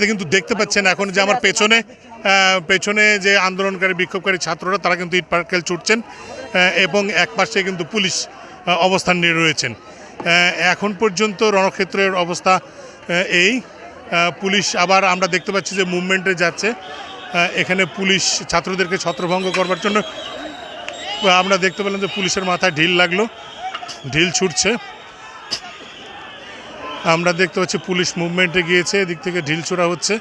কিন্তু দেখতে পাচ্ছেন এখন যে আমার পেছনে পেছনে যে আন্দোলনকারী বিক্ষোভকারী ছাত্ররা তারা কিন্তু ইট পার্কেল ছুটছেন এবং এক পাশে কিন্তু পুলিশ অবস্থান নিয়ে রয়েছেন। এখন পর্যন্ত রণক্ষেত্রের অবস্থা এই। পুলিশ আবার আমরা দেখতে পাচ্ছি যে মুভমেন্টে যাচ্ছে। এখানে পুলিশ ছাত্রদেরকে ছত্রভঙ্গ করবার জন্য আমরা দেখতে পেলাম যে পুলিশের মাথায় ঢিল লাগল। ঢিল ছুটছে। আমরা দেখতে পাচ্ছি পুলিশ মুভমেন্টে গিয়েছে, এদিক থেকে ঢিল ছোড়া হচ্ছে।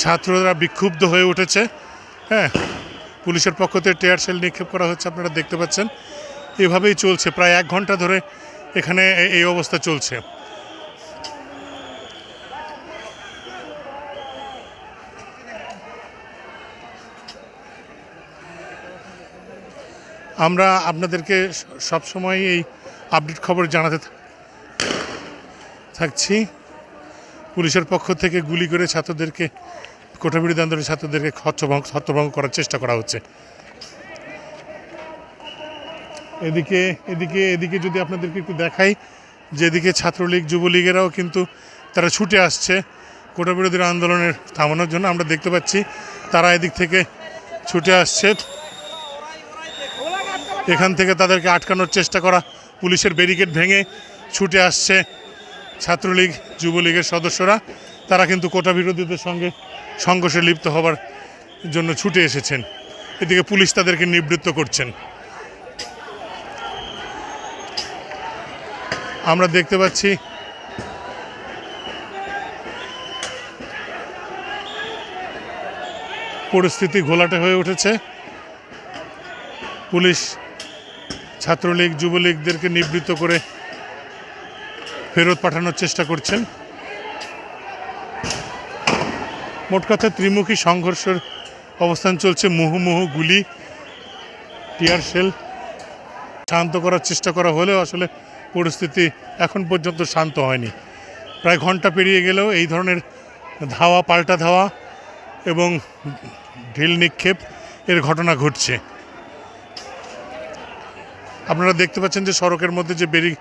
ছাত্ররা বিক্ষুব্ধ হয়ে উঠেছে। হ্যাঁ পুলিশের পক্ষ থেকে টেয়ার সেল নিক্ষেপ করা হচ্ছে, আপনারা দেখতে পাচ্ছেন। এভাবেই চলছে, প্রায় এক ঘণ্টা ধরে এখানে এই অবস্থা চলছে। আমরা আপনাদেরকে সবসময় এই আপডেট খবর জানাতে থাকছি। পুলিশের পক্ষ থেকে গুলি করে ছাত্রদেরকে কোটাবিরোধী আন্দোলনের ছাত্রদেরকে হত্যভঙ্গ হত্যভঙ্গ করার চেষ্টা করা হচ্ছে। এদিকে এদিকে এদিকে যদি আপনাদেরকে একটু দেখাই, যেদিকে ছাত্রলীগ, যুবলীগেরাও কিন্তু তারা ছুটে আসছে কোটা বিরোধী আন্দোলনের থামানোর জন্য। আমরা দেখতে পাচ্ছি তারা এদিক থেকে ছুটে আসছে। এখান থেকে তাদেরকে আটকানোর চেষ্টা করা। পুলিশের ব্যারিকেড ভেঙে ছুটে আসছে ছাত্রলীগ, যুবলীগের সদস্যরা। তারা কিন্তু কোটা বিরোধীদের সঙ্গে সংঘর্ষে লিপ্ত হবার জন্য ছুটে এসেছেন। এদিকে পুলিশ তাদেরকে নিবৃত্ত করছেন। আমরা দেখতে পাচ্ছি পরিস্থিতি ঘোলাটে হয়ে উঠেছে। পুলিশ ছাত্রলীগ, যুবলীগদেরকে নিবৃত্ত করে ফেরত পাঠানোর চেষ্টা করছেন। মোট কথা ত্রিমুখী সংঘর্ষের অবস্থান চলছে। মুহুমুহু গুলি, টিয়ার সেল শান্ত করার চেষ্টা করা হলেও আসলে পরিস্থিতি এখন পর্যন্ত শান্ত হয়নি। প্রায় ঘণ্টা পেরিয়ে গেলেও এই ধরনের ধাওয়া, পাল্টা ধাওয়া এবং ঢিল নিক্ষেপ এর ঘটনা ঘটছে। আপনারা দেখতে পাচ্ছেন যে সড়কের মধ্যে যে বেরি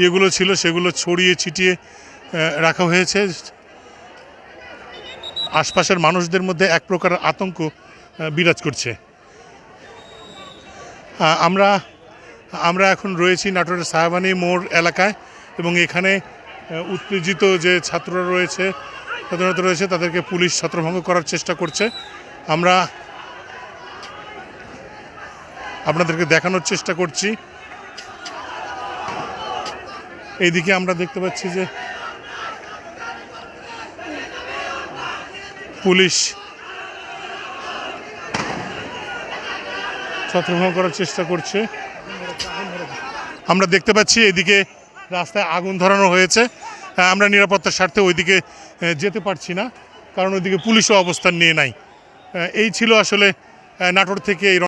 ইয়েগুলো ছিল, সেগুলো ছড়িয়ে ছিটিয়ে রাখা হয়েছে। আশপাশের মানুষদের মধ্যে এক প্রকার আতঙ্ক বিরাজ করছে। আমরা আমরা এখন রয়েছি নাটোরের সাহাবানি মোড় এলাকায় এবং এখানে উত্তেজিত যে ছাত্ররা রয়েছে সাধারণত রয়েছে, তাদেরকে পুলিশ ছত্রভঙ্গ করার চেষ্টা করছে। আমরা আপনাদেরকে দেখানোর চেষ্টা করছি। এইদিকে আমরা দেখতে পাচ্ছি যে পুলিশ ছত্রভঙ্গ করার চেষ্টা করছে। আমরা দেখতে পাচ্ছি এদিকে রাস্তায় আগুন ধরানো হয়েছে। আমরা নিরাপত্তার স্বার্থে ওইদিকে যেতে পারছি না, কারণ ওইদিকে পুলিশও অবস্থান নিয়ে নাই। এই ছিল আসলে নাটোর থেকে এই